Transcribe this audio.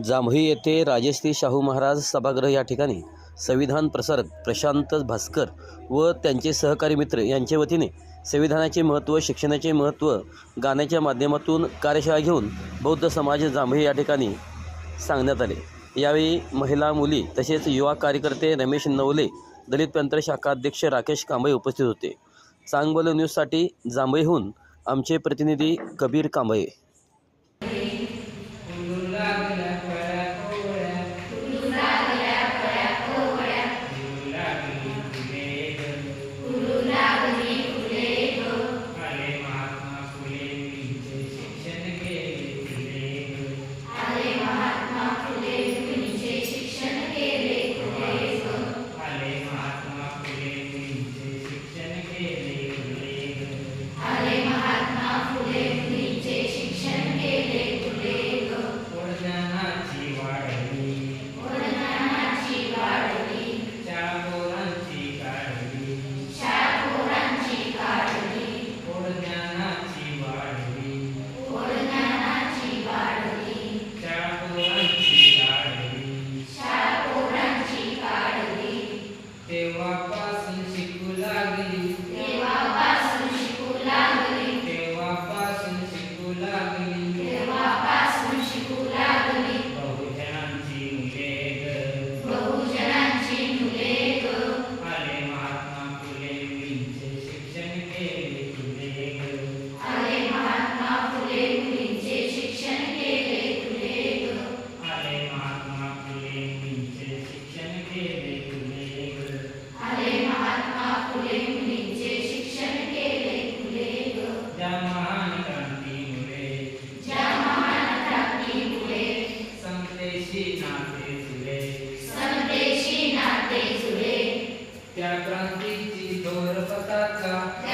जांभई येथे राजश्री शाहू महाराज सभागृह या ठिकाणी संविधान प्रसारक प्रशांत भास्कर व त्यांचे सहकारी मित्र यांच्या वतीने संविधानाचे महत्त्व शिक्षणाचे महत्त्व गाण्याच्या माध्यमातून कार्यशाळा घेऊन बौद्ध समाज जांभई या ठिकाणी सांगण्यात आले. यावेळी महिला मुली तसेच युवा कार्यकर्ते रमेश नवले दलित पंत्र शाखा अध्यक्ष राकेश कांबळे उपस्थित होते. चांगबल न्यूजसाठी जांभईहून आमचे प्रतिनिधी Kabir Kamble. Piara Branditti, dove lo attacca,